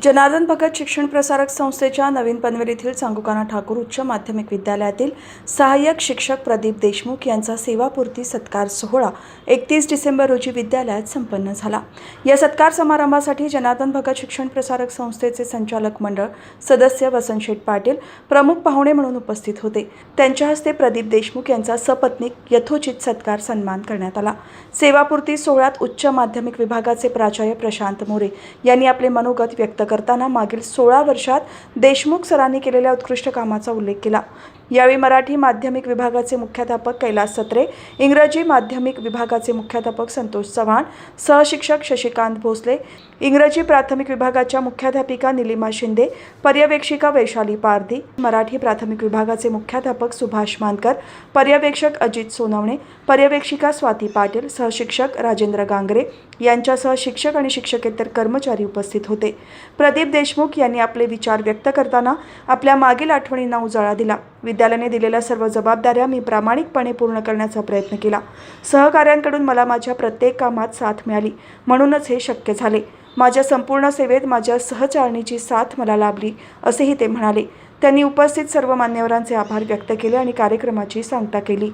जनार्दन भगत शिक्षण प्रसारक संस्थेच्या नवीन पनवेल येथील चांगुकाना ठाकूर उच्च माध्यमिक विद्यालयातील सहाय्यक शिक्षक प्रदीप देशमुख यांचा सेवापूर्ती सत्कार सोहळा एकतीस डिसेंबर रोजी विद्यालयात संपन्न झाला. या सत्कार समारंभासाठी जनार्दन भगत शिक्षण प्रसारक संस्थेचे संचालक मंडळ सदस्य वसंत शेठ पाटील प्रमुख पाहुणे म्हणून उपस्थित होते. त्यांच्या हस्ते प्रदीप देशमुख यांचा सपत्नीक यथोचित सत्कार सन्मान करण्यात आला. सेवापूर्ती सोहळ्यात उच्च माध्यमिक विभागाचे प्राचार्य प्रशांत मोरे यांनी आपले मनोगत व्यक्त व्यक्त करताना मागील सोळा वर्षात देशमुख सरांनी केलेल्या उत्कृष्ट कामाचा उल्लेख केला. यावेळी मराठी माध्यमिक विभागाचे मुख्याध्यापक कैलास सत्रे इंग्रजी माध्यमिक विभागाचे मुख्याध्यापक संतोष चव्हाण सहशिक्षक शशिकांत भोसले इंग्रजी प्राथमिक विभागाच्या मुख्याध्यापिका निलिमा शिंदे पर्यवेक्षिका वैशाली पारधी मराठी प्राथमिक विभागाचे मुख्याध्यापक सुभाष मानकर पर्यवेक्षक अजित सोनवणे पर्यवेक्षिका स्वाती पाटील सहशिक्षक राजेंद्र गांगरे यांच्यासह शिक्षक आणि शिक्षकेतर कर्मचारी उपस्थित होते. प्रदीप देशमुख यांनी आपले विचार व्यक्त करताना आपल्या मागील आठवणींना उजाळा दिला. विद्यालयाने दिलेल्या सर्व जबाबदाऱ्या मी प्रामाणिकपणे पूर्ण करण्याचा प्रयत्न केला. सहकाऱ्यांकडून मला माझ्या प्रत्येक कामात साथ मिळाली. म्हणूनच हे शक्य झाले. माझ्या संपूर्ण सेवेत माझ्या सहचारणीची साथ मला लाभली असेही ते म्हणाले. त्यांनी उपस्थित सर्व मान्यवरांचे आभार व्यक्त केले आणि कार्यक्रमाची सांगता केली.